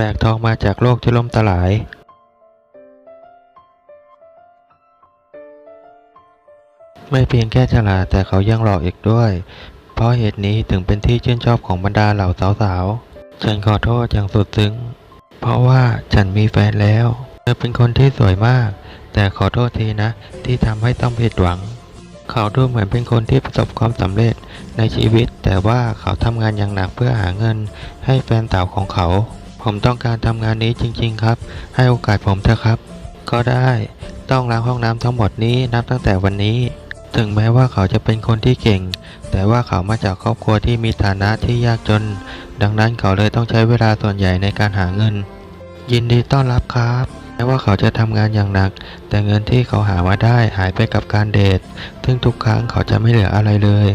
แบกทองมาจากโลกที่ล่มสลาย ไม่เพียงแค่ฉลาดแต่เขายังหล่ออีกด้วย เพราะเหตุนี้ถึงเป็นที่ชื่นชอบของบรรดาเหล่าสาวๆ ฉันขอโทษอย่างสุดซึ้ง เพราะว่าฉันมีแฟนแล้ว เธอเป็นคนที่สวยมาก แต่ขอโทษทีนะที่ทำให้ต้องผิดหวัง เขาดูเหมือนเป็นคนที่ประสบความสำเร็จในชีวิต แต่ว่าเขาทำงานอย่างหนักเพื่อหาเงินให้แฟนสาวของเขา ผมต้องการทำงานนี้จริง ๆ ครับ ให้โอกาสผมเถอะครับ ก็ได้ ต้องล้างห้องน้ำทั้งหมดนี้นับตั้งแต่วันนี้ ถึงแม้ว่าเขาจะเป็นคนที่เก่ง แต่ว่าเขามาจากครอบครัวที่มีฐานะที่ยากจน ดังนั้นเขาเลยต้องใช้เวลาส่วนใหญ่ในการหาเงิน ยินดีต้อนรับครับแม้ว่าเขาจะทำงานอย่างหนัก แต่เงินที่เขาหามาได้หายไปกับการเดท ซึ่งทุกครั้งเขาจะไม่เหลืออะไรเลย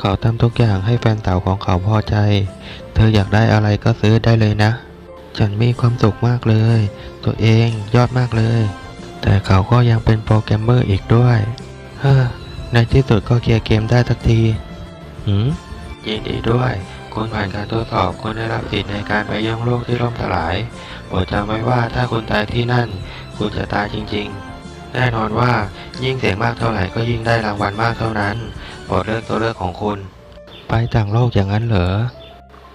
เขาทำทุกอย่างให้แฟนสาวของเขาพอใจ เธออยากได้อะไรก็ซื้อได้เลยนะ ฉันมีความสุขมากเลย ตัวเองยอดมากเลย แต่เขาก็ยังเป็นโปรแกรมเมอร์อีกด้วยเฮ้อในที่สุดก็เคลียร์เกมได้สักทีหืมยินดีด้วย คุณผ่านการทดสอบคุณได้รับสิทธิ์ในการไปยังโลกที่ล่มสลายโปรดจำไว้ว่าถ้าคุณตายที่นั่น คุณจะตายจริง ๆ แน่นอนว่ายิ่งเสียงมากเท่าไหร่ก็ยิ่งได้รางวัลมากเท่านั้นโปรดเลือกตัวเลือกของคุณ ไปต่างโลกอย่างนั้นเหรอ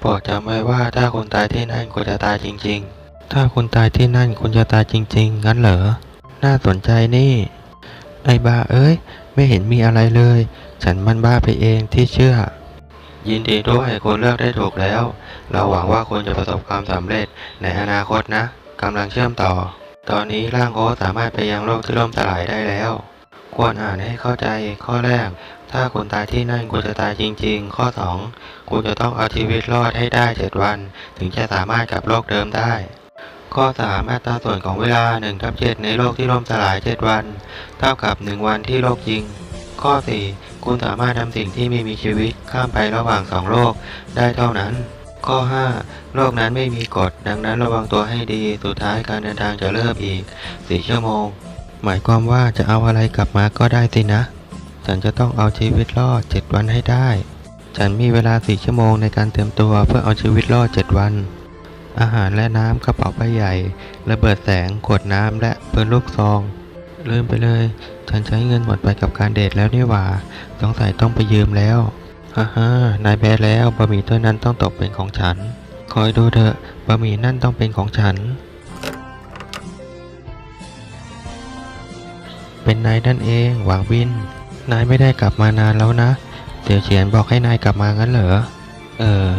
ปรดจำไว้ว่าถ้าคุณตายที่นั่นคุณจะตายจริง ๆ ถ้าคุณตายที่นั่นคุณจะตายจริง ๆ งั้นเหรอ น่าสนใจนี่ ไอ้บ้าเอ้ย ไม่เห็นมีอะไรเลย ฉันมันบ้าไปเองที่เชื่อ ยินดีด้วยคุณเลือกได้ถูกแล้ว เราหวังว่าคุณจะประสบความสำเร็จในอนาคตนะกำลังเชื่อมต่อ ตอนนี้ร่างโอตสามารถไปยังโลกที่ล่มสลายได้แล้ว ควรอ่านให้เข้าใจข้อแรก ถ้าคุณตายที่นั่นคุณจะตายจริง ๆ ข้อ 2 คุณจะต้องเอาชีวิตรอดให้ได้ 7 วัน ถึงจะสามารถกลับโลกเดิมได้ ข้อ3อัตราส่วนของเวลา1ทับ7ในโลกที่ล่มสลาย 7 วัน เท่ากับ 1 วันที่โลกจริง ข้อ 4 คุณสามารถทำสิ่งที่ไม่มีชีวิตข้ามไประหว่างสองโลกได้เท่านั้นข้อ 5 โลกนั้นไม่มีกฎ ดังนั้นระวังตัวให้ดี สุดท้ายการเดินทางจะเริ่มอีก 4 ชั่วโมง หมายความว่าจะเอาอะไรกลับมาก็ได้สินะ ฉันจะต้องเอาชีวิตรอด 7 วันให้ได้ ฉันมีเวลา 4 ชั่วโมงในการเตรียมตัวเพื่อเอาชีวิตรอด 7 วัน อาหารและน้ำกระเป๋าใบใหญ่ ระเบิดแสง ขวดน้ำและปืนลูกซอง ลืมไปเลย ฉันใช้เงินหมดไปกับการเดทแล้วนี่หว่า สงสัยต้องไปยืมแล้ว ฮ่าฮ่านายแพ้แล้วบะหมี่ถ้วยนั้นต้องตกเป็นของฉัน คอยดูเถอะ บะหมี่นั่นต้องเป็นของฉันเป็นนายนั่นเอง หวังวิน นายไม่ได้กลับมานานแล้วนะเดี๋ยวเฉียนบอกให้นายกลับมางั้นเหรอ เออ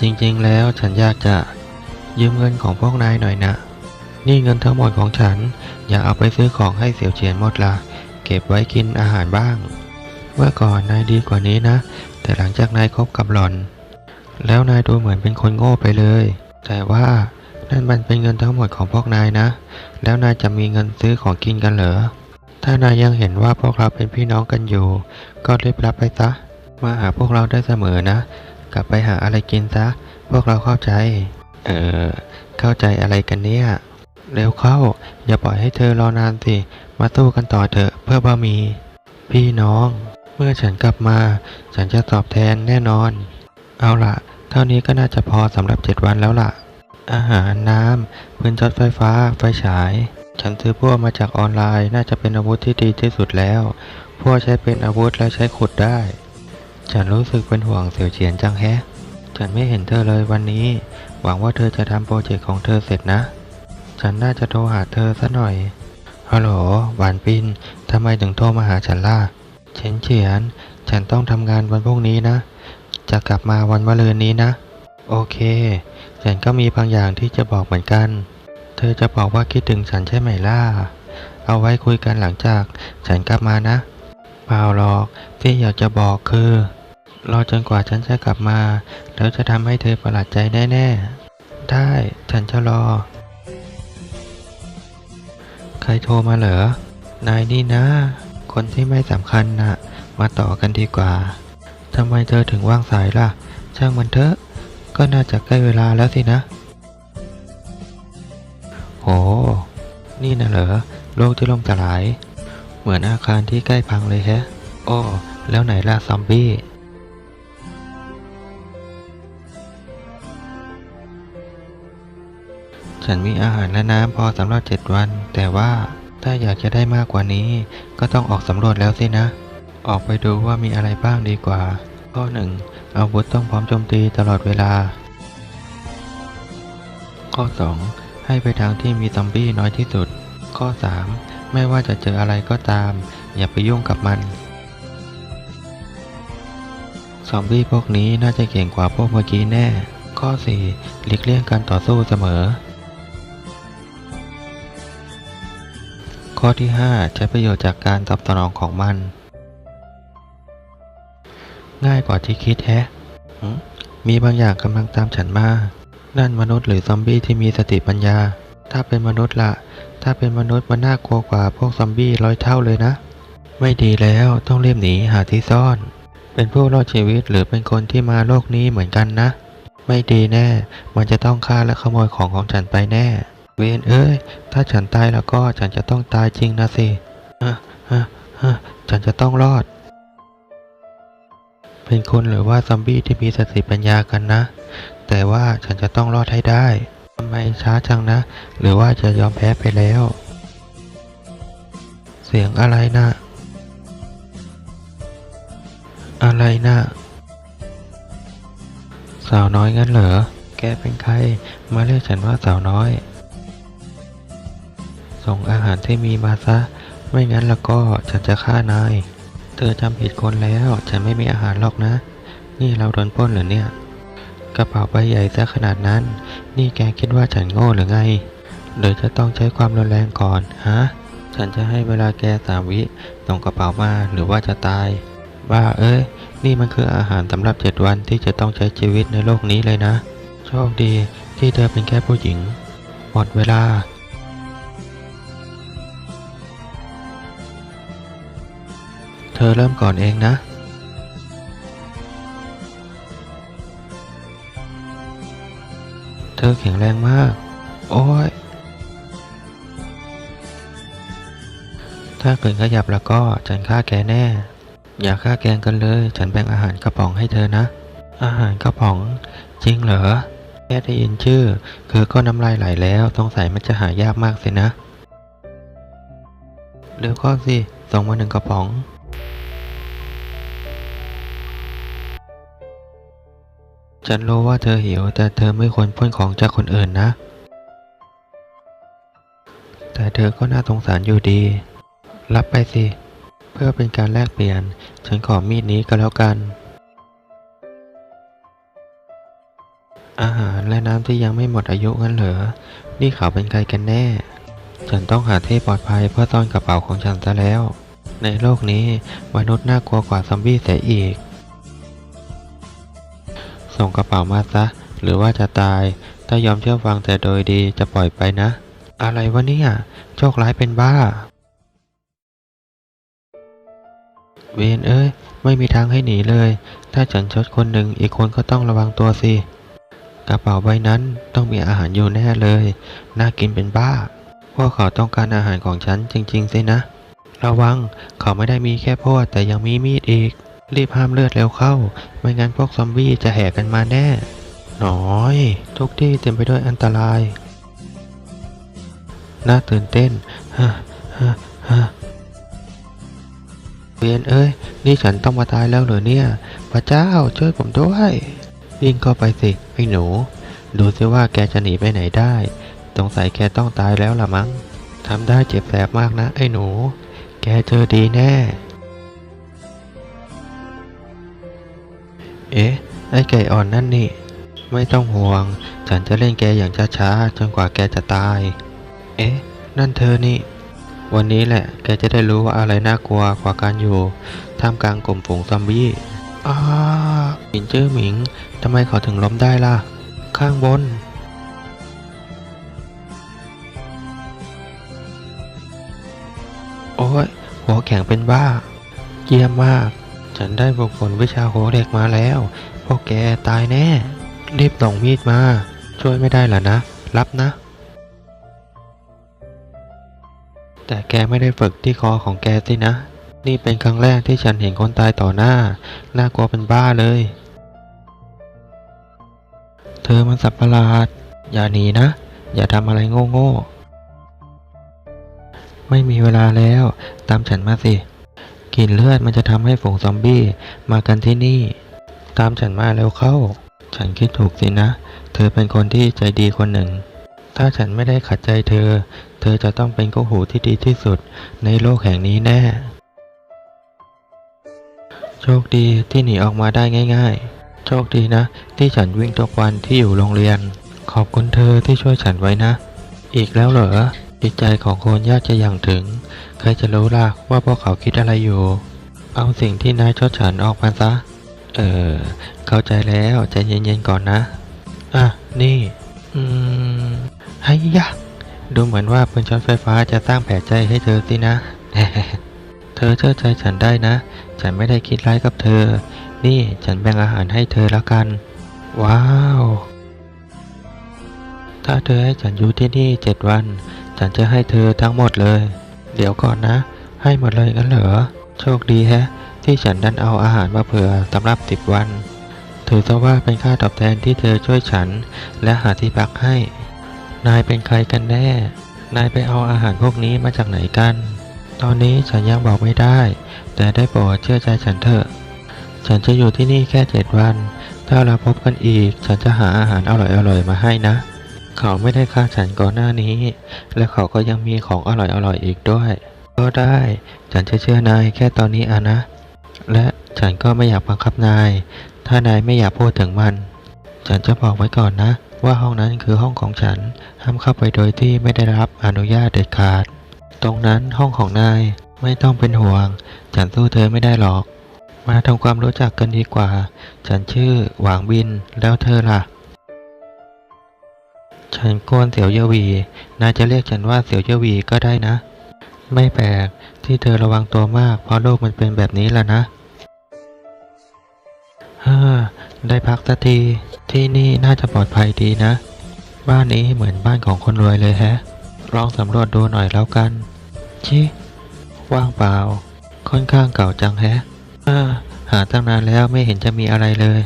จริงๆ แล้วฉันอยากจะยืมเงินของพวกนายหน่อยนะ นี่เงินทั้งหมดของฉัน อย่าเอาไปซื้อของให้เสี่ยวเฉียนหมดละ เก็บไว้กินอาหารบ้าง เมื่อก่อนนายดีกว่านี้นะ แต่หลังจากนายคบกับหล่อน แล้วนายดูเหมือนเป็นคนโง่ไปเลย แต่ว่านั่นมันเป็นเงินทั้งหมดของพวกนายนะ แล้วนายจะมีเงินซื้อของกินกันเหรอ ถ้านายยังเห็นว่าพวกเราเป็นพี่น้องกันอยู่ ก็รีบรับไปซะ มาหาพวกเราได้เสมอนะ กลับไปหาอะไรกินซะ พวกเราเข้าใจ เออเข้าใจอะไรกันเนี่ยเร็วเข้า อย่าปล่อยให้เธอรอนานสิ มาสู้กันต่อเถอะเพื่อบะหมี่พี่น้อง เมื่อฉันกลับมา ฉันจะตอบแทนแน่นอน เอาละเท่านี้ก็น่าจะพอสำหรับเจ็ดวันแล้วล่ะ อาหารน้ำปืนช็อตไฟฟ้าไฟฉาย ฉันซื้อพวกมาจากออนไลน์ น่าจะเป็นอาวุธที่ดีที่สุดแล้ว พวกใช้เป็นอาวุธและใช้ขุดได้ ฉันรู้สึกเป็นห่วงเสี่ยวเฉียนจังแฮะ ฉันไม่เห็นเธอเลยวันนี้ หวังว่าเธอจะทำโปรเจกต์ของเธอเสร็จนะ ฉันน่าจะโทรหาเธอสัหน่อย ฮัลโหล หวานปินทำไมถึงโทรมาหาฉันล่ะ เฉียนเฉียน ฉันต้องทำงานวันพรุ่งนี้นะ จะกลับมาวันมะรืนนี้นะ โอเค ฉันก็มีบางอย่างที่จะบอกเหมือนกัน เธอจะบอกว่าคิดถึงฉันใช่ไหมล่ะ เอาไว้คุยกันหลังจากฉันกลับมานะ เปล่าหรอกที่อยากจะบอกคือ รอจนกว่าฉันจะกลับมา แล้วจะทำให้เธอประหลาดใจแน่ๆ ได้ ฉันจะรอ ใครโทรมาเหรอ นายนี่นะ คนที่ไม่สำคัญนะมาต่อกันดีกว่า ทำไมเธอถึงว่างสายล่ะ ช่างมันเถอะ ก็น่าจะใกล้เวลาแล้วสินะ โห นี่น่ะเหรอ โลกที่ล่มสลาย เหมือนอาคารที่ใกล้พังเลยแฮะโอ้แล้วไหนล่ะซอมบี้ฉฉันมีอาหารและน้ำพอสำหรับเจ็ดวัน แต่ว่าถ้าอยากจะได้มากกว่านี้ ก็ต้องออกสำรวจแล้วสินะ ออกไปดูว่ามีอะไรบ้างดีกว่า ข้อหนึ่งอาวุธต้องพร้อมโจมตีตลอดเวลา ข้อ 2 ให้ไปทางที่มีซอมบี้น้อยที่สุด ข้อ 3 ไม่ว่าจะเจออะไรก็ตาม อย่าไปยุ่งกับมัน ซอมบี้พวกนี้น่าจะเก่งกว่าพวกเมื่อกี้แน่ ข้อ 4 หลีกเลี่ยงการต่อสู้เสมอ ข้อที่ 5 ใช้ประโยชน์จากการตอบสนองของมัน ง่ายกว่าที่คิดแฮะมีบางอย่างกำลังตามฉันมา นั่นมนุษย์หรือซอมบี้ที่มีสติปัญญา ถ้าเป็นมนุษย์ละถ้าเป็นมนุษย์มันน่ากลัวกว่าพวกซอมบี้ร้อยเท่าเลยนะ ไม่ดีแล้วต้องเรียบหนีหาที่ซ่อน เป็นผู้รอดชีวิตหรือเป็นคนที่มาโลกนี้เหมือนกันนะ ไม่ดีแน่ มันจะต้องฆ่าและขโมยของของฉันไปแน่ เวนเอ้ย ถ้าฉันตายแล้วก็ฉันจะต้องตายจริงนะสิฮะฮะฮะฉันจะต้องรอด เป็นคนหรือว่าซอมบี้ที่มีสติปัญญากันนะ แต่ว่าฉันจะต้องรอดให้ได้ทำไมช้าจังนะ หรือว่าจะยอมแพ้ไปแล้ว เสียงอะไรนะ อะไรนะสาวน้อยงั้นเหรอ แกเป็นใคร มาเรียกฉันว่าสาวน้อย ส่งอาหารที่มีมาซะ ไม่งั้นแล้วก็ฉันจะฆ่านาย เธอจำผิดคนแล้ว ฉันไม่มีอาหารหรอกนะ นี่เราโดนปล้นเหรอเนี่ย กระเป๋าใบใหญ่ซะขนาดนั้น นี่แกคิดว่าฉันโง่หรือไงหรือจะต้องใช้ความรุนแรงก่อนฮะ ฉันจะให้เวลาแกสามวิส่งกระเป๋ามาหรือว่าจะตายบ้าเอ้ย นี่มันคืออาหารสำหรับเจ็ดวันที่จะต้องใช้ชีวิตในโลกนี้เลยนะ โชคดีที่เธอเป็นแค่ผู้หญิง หมดเวลาเธอเริ่มก่อนเองนะ ธอแข็งแรงมาก โอ้ย ถ้าเกิดขยับแล้วก็ฉันฆ่าแกแน่ อย่าฆ่าแกงกันเลย ฉันแบ่งอาหารกระป๋องให้เธอนะ อาหารกระป๋องจริงเหรอ แค่ได้ยินชื่อ คือก็น้ำลายไหลแล้วสงสัยมันจะหายากมากสินะ เร็วก็สิส่งมาหนึ่งกระป๋อง ฉันรู้ว่าเธอหิวแต่เธอไม่ควรป้นของจากคนอื่นนะ แต่เธอก็น่าสงสารอยู่ดี รับไปสิ เพื่อเป็นการแลกเปลี่ยน ฉันขอมีดนี้ก็แล้วกัน อาหารและน้ำที่ยังไม่หมดอายุงั้นเหรอ นี่เขาเป็นใครกันแน่ ฉันต้องหาที่ปลอดภัยเพื่อซ่อนกระเป๋าของฉันซะแล้ว ในโลกนี้มนุษย์น่ากลัวกว่าซอมบี้เสียอีก ส่งกระเป๋ามาซะ หรือว่าจะตาย ถ้ายอมเชื่อฟังแต่โดยดีจะปล่อยไปนะ อะไรวะเนี่ยโชคร้ายเป็นบ้า เวนเอ้ย ไม่มีทางให้หนีเลย ถ้าฉันชดคนหนึ่งอีกคนก็ต้องระวังตัวสิ กระเป๋าใบนั้นต้องมีอาหารอยู่แน่เลย น่ากินเป็นบ้า พวกเขาต้องการอาหารของฉันจริงๆสินะ ระวังเขาไม่ได้มีแค่พวดแต่ยังมีมีดอีก รีบห้ามเลือดเร็วเข้า ไม่งั้นพวกซอมบี้จะแห่กันมาแน่ หน้อย ทุกที่เต็มไปด้วยอันตราย น่าตื่นเต้นฮะฮะฮะเวียนเอ้ย นี่ฉันต้องมาตายแล้วเหรอเนี่ย พระเจ้าช่วยผมด้วยวิ่งเข้าไปสิไอ้หนู ดูสิว่าแกจะหนีไปไหนได้ สงสัยแกต้องตายแล้วล่ะมั้งทำได้เจ็บแสบมากนะไอ้หนู แกเจอดีแน่ เอ๊ะ ไอ้ไก่อ่อนนั่นนี่ ไม่ต้องห่วง ฉันจะเล่นแกอย่างช้าๆ จนกว่าแกจะตาย เอ๊ะ นั่นเธอนี่ วันนี้แหละ แกจะได้รู้ว่าอะไรน่ากลัวกว่าการอยู่ ท่ามกลางกลุ่มฝูงซอมบี้อ้าหมินเจอหมิง ทำไมเขาถึงล้มได้ล่ะ ข้างบนโอ้ยหัวแข็งเป็นบ้า เยี่ยมมาก ฉันได้ฝึกฝนวิชาโหเหล็กมาแล้ว พวกแกตายแน่ รีบส่งมีดมา ช่วยไม่ได้หรอนะ รับนะ แต่แกไม่ได้ฝึกที่คอของแกสินะ นี่เป็นครั้งแรกที่ฉันเห็นคนตายต่อหน้า น่ากลัวเป็นบ้าเลย เธอมันสับประหลาด อย่าหนีนะ อย่าทำอะไรโง่ๆ ไม่มีเวลาแล้ว ตามฉันมาสิ กลิ่นเลือดมันจะทำให้ฝูงซอมบี้มากันที่นี่ ตามฉันมาเร็วเข้า ฉันคิดถูกสินะ เธอเป็นคนที่ใจดีคนหนึ่ง ถ้าฉันไม่ได้ขัดใจเธอ เธอจะต้องเป็นกู้หูที่ดีที่สุดในโลกแห่งนี้แน่ โชคดีที่หนีออกมาได้ง่าย ๆ โชคดีนะ ที่ฉันวิ่งทุกวันที่อยู่โรงเรียน ขอบคุณเธอที่ช่วยฉันไว้นะ อีกแล้วเหรอจิตใจของคนยากจะอย่างถึง ครจะรู้ล่ะว่าพวกเขาคิดอะไรอยู่ เอาสิ่งที่นายชดฉันออกมาซะ เออ เข้าใจแล้วใจเย็นๆก่อนนะ อะ นี่ อืมไฮ้ยะ ดูเหมือนว่าปืนช็อตไฟฟ้าจะสร้างแผลใจให้เธอสินะ เธอเชื่อใจฉันได้นะ ฉันไม่ได้คิดร้ายกับเธอ นี่ฉันแบ่งอาหารให้เธอแล้วกัน ว้าว ถ้าเธอให้ฉันอยู่ที่นี่เจ็ดวัน ฉันจะให้เธอทั้งหมดเลย เดี๋ยวก่อนนะ ให้หมดเลยงั้นเหรอ โชคดีแฮะ ที่ฉันดันเอาอาหารมาเผื่อสำหรับสิบวัน ถือซะว่าเป็นค่าตอบแทนที่เธอช่วยฉัน และหาที่พักให้ นายเป็นใครกันแน่ นายไปเอาอาหารพวกนี้มาจากไหนกัน ตอนนี้ฉันยังบอกไม่ได้ แต่ได้โปรดเชื่อใจฉันเถอะ ฉันจะอยู่ที่นี่แค่เจ็ดวัน ถ้าเราพบกันอีก ฉันจะหาอาหารอร่อยๆมาให้นะ เขาไม่ได้ฆ่าฉันก่อนหน้านี้ และเขาก็ยังมีของอร่อยๆอีกด้วย ก็ได้ ฉันจะเชื่อนายแค่ตอนนี้อะนะ และฉันก็ไม่อยากบังคับนาย ถ้านายไม่อยากพูดถึงมัน ฉันจะบอกไว้ก่อนนะ ว่าห้องนั้นคือห้องของฉัน ห้ามเข้าไปโดยที่ไม่ได้รับอนุญาตเด็ดขาด ตรงนั้นห้องของนาย ไม่ต้องเป็นห่วง ฉันสู้เธอไม่ได้หรอก มาทำความรู้จักกันดีกว่า ฉันชื่อหวางบิน แล้วเธอล่ะ ฉันกวนเสี่ยวเยวี นายจะเรียกฉันว่าเสี่ยวเยวีก็ได้นะ ไม่แปลกที่เธอระวังตัวมาก เพราะโลกมันเป็นแบบนี้แหละนะฮ่าได้พักสักที ที่นี่น่าจะปลอดภัยดีนะ บ้านนี้เหมือนบ้านของคนรวยเลยแฮะ ลองสำรวจดูหน่อยแล้วกัน ชิว่างเปล่า ค่อนข้างเก่าจังแฮะอ่าหาตั้งนานแล้วไม่เห็นจะมีอะไรเลย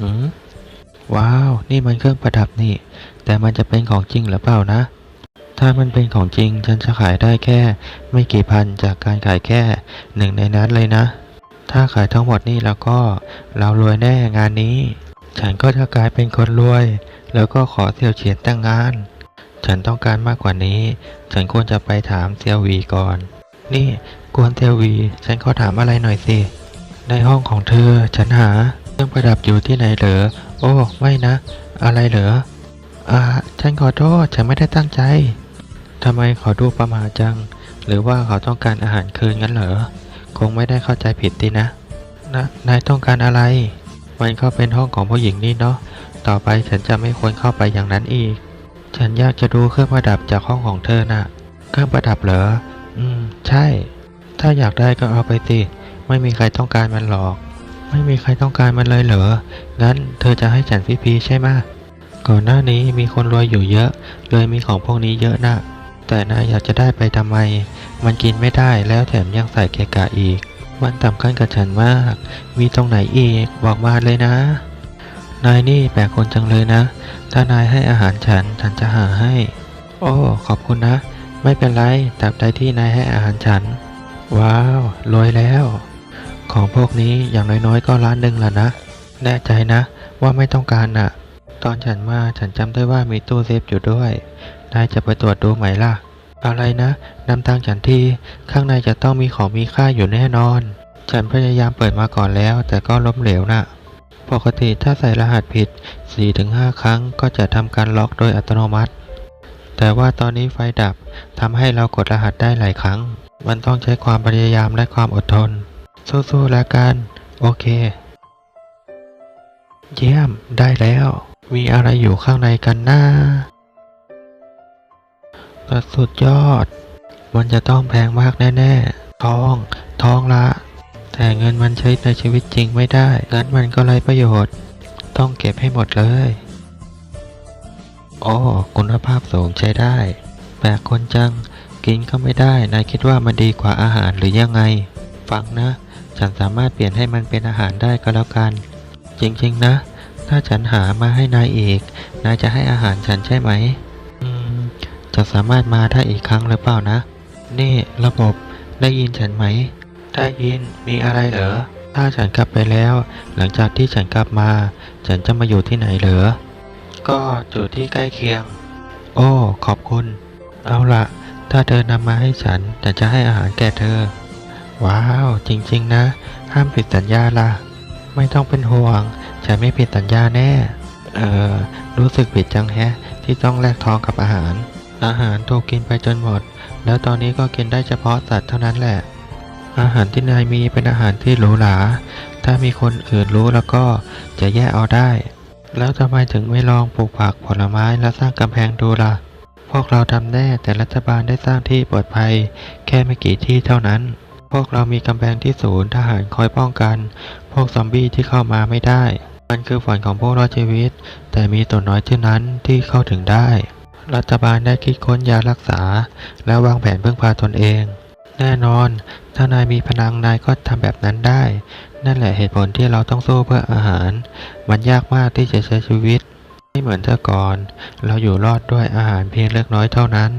หืม ว้าว นี่มันเครื่องประดับนี่ แต่มันจะเป็นของจริงหรือเปล่านะ ถ้ามันเป็นของจริงฉันจะขายได้แค่ ไม่กี่พันจากการขายแค่หนึ่งในนั้นเลยนะ ถ้าขายทั้งหมดนี่แล้วก็เรารวยแน่งานนี้ ฉันก็จะกลายเป็นคนรวย แล้วก็ขอเสี่ยวเฉียนแต่งงาน ฉันต้องการมากกว่านี้ ฉันควรจะไปถามเซียววีก่อน นี่กวนเซียววี ฉันขอถามอะไรหน่อยสิ ในห้องของเธอฉันหาเครื่องประดับอยู่ที่ไหนเหรอ โอ้ ไม่นะ อะไรเหรอ อ่า ฉันขอโทษ ฉันไม่ได้ตั้งใจ ทำไมขอดูประมาจัง หรือว่าเขาต้องการอาหารคืนงั้นเหรอ คงไม่ได้เข้าใจผิดดีนะนะนายต้องการอะไร มันก็เป็นห้องของผู้หญิงนี่เนาะ ต่อไปฉันจะไม่ควรเข้าไปอย่างนั้นอีก ฉันอยากจะดูเครื่องประดับจากห้องของเธอน่ะ เครื่องประดับเหรอ อืม ใช่ ถ้าอยากได้ก็เอาไปสิ ไม่มีใครต้องการมันหรอก ไม่มีใครต้องการมันเลยเหรอ งั้นเธอจะให้ฉันฟรีๆใช่ไหมก่อนหน้านี้มีคนรวยอยู่เยอะ เลยมีของพวกนี้เยอะนะ แต่นายอยากจะได้ไปทำไม มันกินไม่ได้แล้วแถมยังใส่เกกะอีก มันสำคัญกับฉันมาก มีตรงไหนอีก บอกมาเลยนะ นายนี่แปลกคนจังเลยนะ ถ้านายให้อาหารฉัน ฉันจะหาให้ โอ้ ขอบคุณนะ ไม่เป็นไรตราบใดที่นายให้อาหารฉัน ว้าว รวยแล้ว ของพวกนี้อย่างน้อยๆ ก็ล้านหนึ่งละนะ แน่ใจนะว่าไม่ต้องการน่ะ ตอนฉันมาฉันจำได้ว่ามีตู้เซฟอยู่ด้วย นายจะไปตรวจดูไหมล่ะ อะไรนะนำทางฉันทีข้างในจะต้องมีของมีค่าอยู่แน่นอน ฉันพยายามเปิดมาก่อนแล้ว แต่ก็ล้มเหลวน่ะ ปกติถ้าใส่รหัสผิด 4-5 ครั้งก็จะทำการล็อกโดยอัตโนมัติ แต่ว่าตอนนี้ไฟดับทำให้เรากดรหัสได้หลายครั้ง มันต้องใช้ความพยายามและความอดทน สู้ๆแล้วกัน โอเค เยี่ยมได้แล้ว มีอะไรอยู่ข้างในกันนะแต่สุดยอด มันจะต้องแพงมากแน่ๆ ทอง ทองละ แต่เงินมันใช้ในชีวิตจริงไม่ได้ งั้นมันก็ไรประโยชน์ ต้องเก็บให้หมดเลยโอ้คุณภาพสูงใช้ได้ แปลกคนจัง กินก็ไม่ได้ นายคิดว่ามันดีกว่าอาหารหรือยังไง ฟังนะ ฉันสามารถเปลี่ยนให้มันเป็นอาหารได้ก็แล้วกัน จริงๆนะ ถ้าฉันหามาให้นายอีก นายจะให้อาหารฉันใช่ไหม อืม จะสามารถมาได้อีกครั้งหรือเปล่านะ นี่ระบบได้ยินฉันไหม ได้ยิน มีอะไรเหรอ ถ้าฉันกลับไปแล้ว หลังจากที่ฉันกลับมา ฉันจะมาอยู่ที่ไหนเหรอ ก็อยู่ที่ใกล้เคียง โอ้ ขอบคุณ เอาละถ้าเธอนำมาให้ฉัน ฉันจะให้อาหารแก่เธอ ว้าว จริง ๆ นะ ห้ามผิดสัญญาล่ะ ไม่ต้องเป็นห่วง ฉันไม่ผิดสัญญาแน่ เออรู้สึกผิดจังแฮะ ที่ต้องแลกทองกับอาหาร อาหารถูกกินไปจนหมด แล้วตอนนี้ก็กินได้เฉพาะสัตว์เท่านั้นแหละ อาหารที่นายมีเป็นอาหารที่หรูหรา ถ้ามีคนอื่นรู้แล้วก็จะแยกเอาได้ แล้วทำไมถึงไม่ลองปลูกผักผลไม้และสร้างกำแพงดูล่ะ พวกเราทำแน่แต่รัฐบาลได้สร้างที่ปลอดภัย แค่ไม่กี่ที่เท่านั้น พวกเรามีกำแพงที่ศูนย์ทหารคอยป้องกัน พวกซอมบี้ที่เข้ามาไม่ได้ มันคือฝันของพวกรอดชีวิต แต่มีตัวน้อยเท่านั้นที่เข้าถึงได้ รัฐบาลได้คิดค้นยารักษา และวางแผนพึ่งพาตนเอง แน่นอน ถ้านายมีพลังนายก็ทำแบบนั้นได้ นั่นแหละเหตุผลที่เราต้องสู้เพื่ออาหาร มันยากมากที่จะใช้ชีวิตไม่เหมือนแต่ก่อน เราอยู่รอดด้วยอาหารเพียงเล็กน้อยเท่านั้น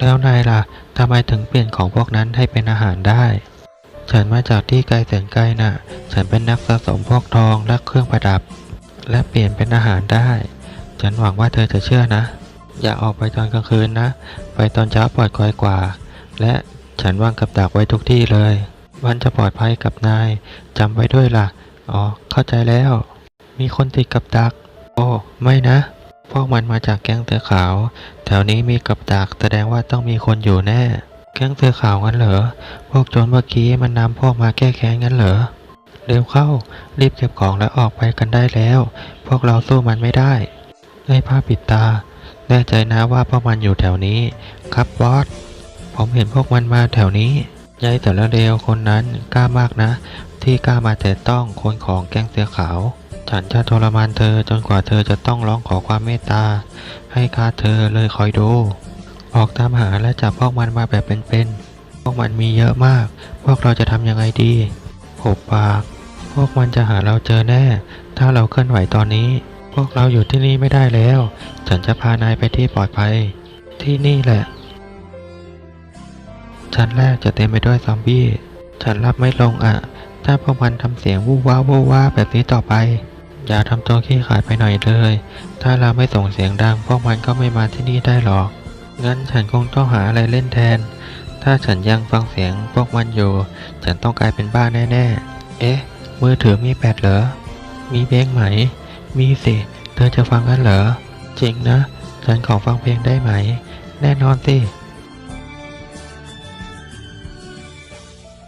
แล้วนายล่ะ ทำไมถึงเปลี่ยนของพวกนั้นให้เป็นอาหารได้ ฉันมาจากที่ไกลแสนไกลน่ะ ฉันเป็นนักสะสมพวกทองและเครื่องประดับ และเปลี่ยนเป็นอาหารได้ ฉันหวังว่าเธอจะเชื่อนะ อย่าออกไปตอนกลางคืนนะ ไปตอนเช้าปลอดภัยกว่า และฉันวางกับดักไว้ทุกที่เลย มันจะปลอดภัยกับนายจำไว้ด้วยล่ะ อ๋อ เข้าใจแล้ว มีคนติดกับดัก โอ้ ไม่นะ พวกมันมาจากแก๊งเสือขาว แถวนี้มีกับดักแสดงว่าต้องมีคนอยู่แน่ แก๊งเสือขาวงั้นเหรอ พวกโจรเมื่อกี้มันนำพวกมาแก้แค้นงั้นเหรอ เร็วเข้า รีบเก็บของแล้วออกไปกันได้แล้ว พวกเราสู้มันไม่ได้ไอ้ผ้าปิดตา แน่ใจนะว่าพวกมันอยู่แถวนี้ ครับบอส ผมเห็นพวกมันมาแถวนี้ยายแต่ละเร็วคนนั้นกล้ามากนะ ที่กล้ามาแต่ต้องคนของแก๊งเสือขาว ฉันจะทรมานเธอจนกว่าเธอจะต้องร้องขอความเมตตา ให้ข้าเธอเลยคอยดู ออกตามหาและจับพวกมันมาแบบเป็นๆ พวกมันมีเยอะมาก พวกเราจะทำยังไงดีหบปาก พวกมันจะหาเราเจอแน่ ถ้าเราเคลื่อนไหวตอนนี้ พวกเราอยู่ที่นี่ไม่ได้แล้ว ฉันจะพานายไปที่ปลอดภัย ที่นี่แหละ ชั้นแรกจะเต็มไปด้วยซอมบี้ ฉันรับไม่ลงอะถ้าพวกมันทำเสียงวู้ว้าววู้ว้าแบบนี้ต่อไป อย่าทำตัวขี้ขาดไปหน่อยเลย ถ้าเราไม่ส่งเสียงดังพวกมันก็ไม่มาที่นี่ได้หรอก งั้นฉันคงต้องหาอะไรเล่นแทน ถ้าฉันยังฟังเสียงพวกมันอยู่ ฉันต้องกลายเป็นบ้าแน่ๆ เอ๊ะ มือถือมีแบตเหรอ มีเพลงไหม มีสิ เธอจะฟังกันเหรอ จริงนะ ฉันขอฟังเพลงได้ไหม แน่นอนสิ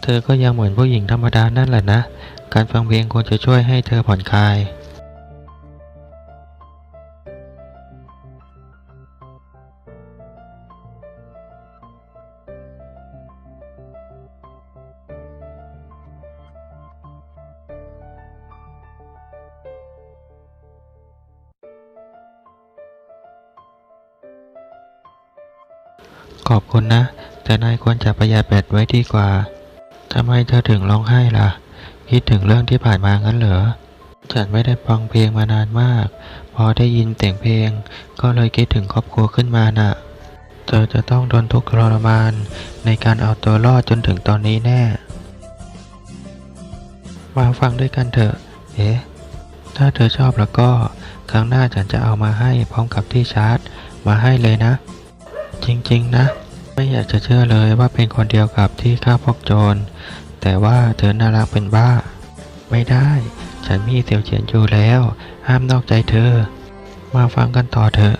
เธอก็ยังเหมือนผู้หญิงธรรมดานั่นแหละนะ การฟังเพลงควรจะช่วยให้เธอผ่อนคลาย ขอบคุณนะ แต่นายควรจะประหยัดแบตไว้ดีกว่าทำไมเธอถึงร้องไห้ล่ะ คิดถึงเรื่องที่ผ่านมางั้นเหรอ ฉันไม่ได้ฟังเพลงมานานมาก พอได้ยินเสียงเพลง ก็เลยคิดถึงครอบครัวขึ้นมาน่ะ เธอจะต้องโดนทุกข์ทรมาน ในการเอาตัวรอดจนถึงตอนนี้แน่ มาฟังด้วยกันเถอะ เอ๊ะ ถ้าเธอชอบแล้วก็ ครั้งหน้าฉันจะเอามาให้พร้อมกับที่ชาร์จ มาให้เลยนะ จริง ๆ นะ ไม่อยากจะเชื่อเลยว่าเป็นคนเดียวกับที่ฆ่าพวกโจร แต่ว่าเธอน่ารักเป็นบ้า ไม่ได้ ฉันมีเสียวเฉียนอยู่แล้ว ห้ามนอกใจเธอ มาฟังกันต่อเถอะ